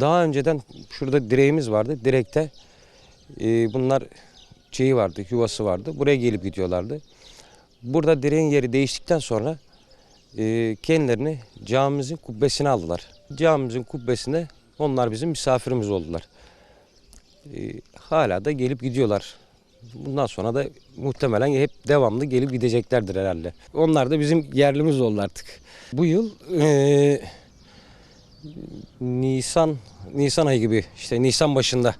Daha önceden şurada direğimiz vardı. Direkte e, bunlar şeyi vardı, yuvası vardı. Buraya gelip gidiyorlardı. Burada direğin yeri değiştikten sonra e, kendilerini camimizin kubbesine aldılar. Camimizin kubbesinde onlar bizim misafirimiz oldular. E, hala da gelip gidiyorlar. Bundan sonra da muhtemelen hep devamlı gelip gideceklerdir herhalde. Onlar da bizim yerlimiz oldu artık. Bu yıl e, Nisan Nisan ayı gibi işte Nisan başında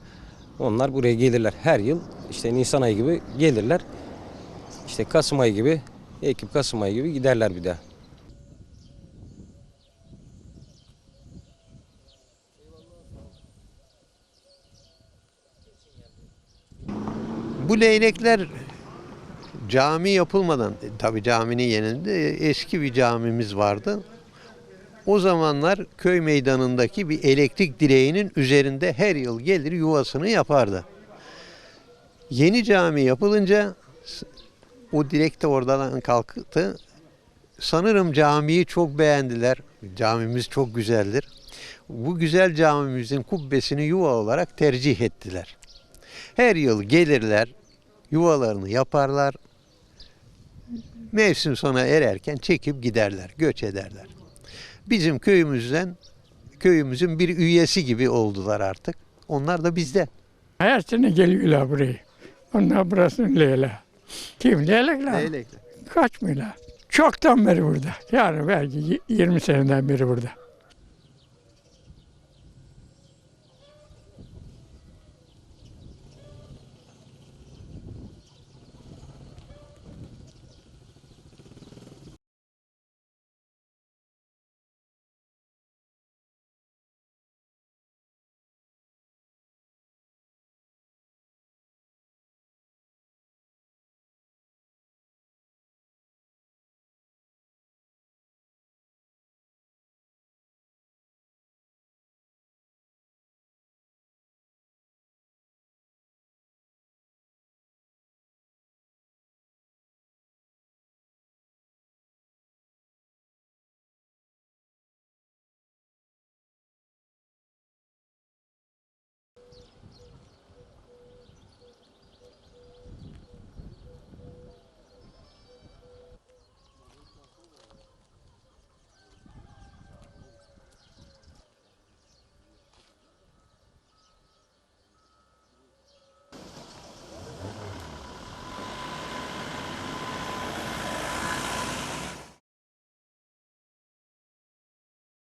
onlar buraya gelirler. Her yıl işte Nisan ayı gibi gelirler. İşte Kasım ayı gibi Ekim Kasım ayı gibi giderler bir daha. Bu leylekler cami yapılmadan, tabi caminin yanında eski bir camimiz vardı. O zamanlar köy meydanındaki bir elektrik direğinin üzerinde her yıl gelir yuvasını yapardı. Yeni cami yapılınca o direk de oradan kalktı. Sanırım camiyi çok beğendiler. Camimiz çok güzeldir. Bu güzel camimizin kubbesini yuva olarak tercih ettiler. Her yıl gelirler, yuvalarını yaparlar. Mevsim sona ererken çekip giderler, göç ederler. Bizim köyümüzden, köyümüzün bir üyesi gibi oldular artık. Onlar da bizden. Her sene geliyorlar buraya. Onlar burasının Leyla. Kim Leylekler? Leylekler. Kaçmıyorlar. Çoktan beri burada. Yani belki y- 20 seneden beri burada.